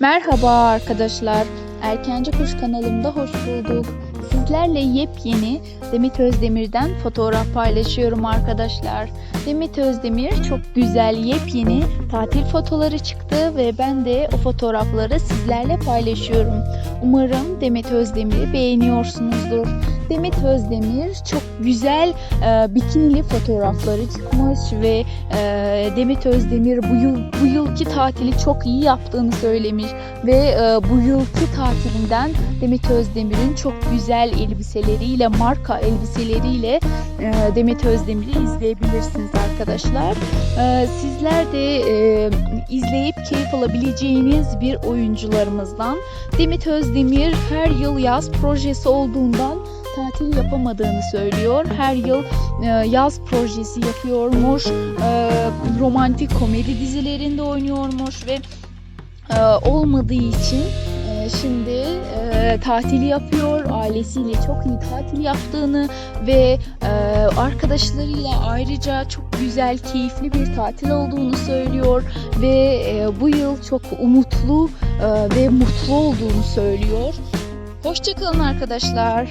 Merhaba arkadaşlar. Erkenci Kuş kanalımda hoş bulduk. Sizlerle yepyeni Demet Özdemir'den fotoğraf paylaşıyorum arkadaşlar. Demet Özdemir çok güzel yepyeni tatil fotoları çıktı ve ben de o fotoğrafları sizlerle paylaşıyorum. Umarım Demet Özdemir'i beğeniyorsunuzdur. Demet Özdemir çok güzel e, bikinili fotoğrafları çıkmış ve e, Demet Özdemir bu yıl bu yılki tatili çok iyi yaptığını söylemiş ve e, bu yılki tatilinden Demet Özdemir'in çok güzel elbiseleriyle marka elbiseleriyle e, Demet Özdemir'i izleyebilirsiniz arkadaşlar. E, sizler de e, izleyip keyif alabileceğiniz bir oyuncularımızdan. Demet Özdemir her yıl yaz projesi olduğundan tatil yapamadığını söylüyor. Her yıl e, yaz projesi yapıyormuş. E, romantik komedi dizilerinde oynuyormuş ve e, olmadığı için e, şimdi e, tatili yapıyor. Ailesiyle çok iyi tatil yaptığını ve e, arkadaşlarıyla ayrıca çok güzel, keyifli bir tatil olduğunu söylüyor ve e, bu yıl çok umutlu e, ve mutlu olduğunu söylüyor. Hoşçakalın arkadaşlar.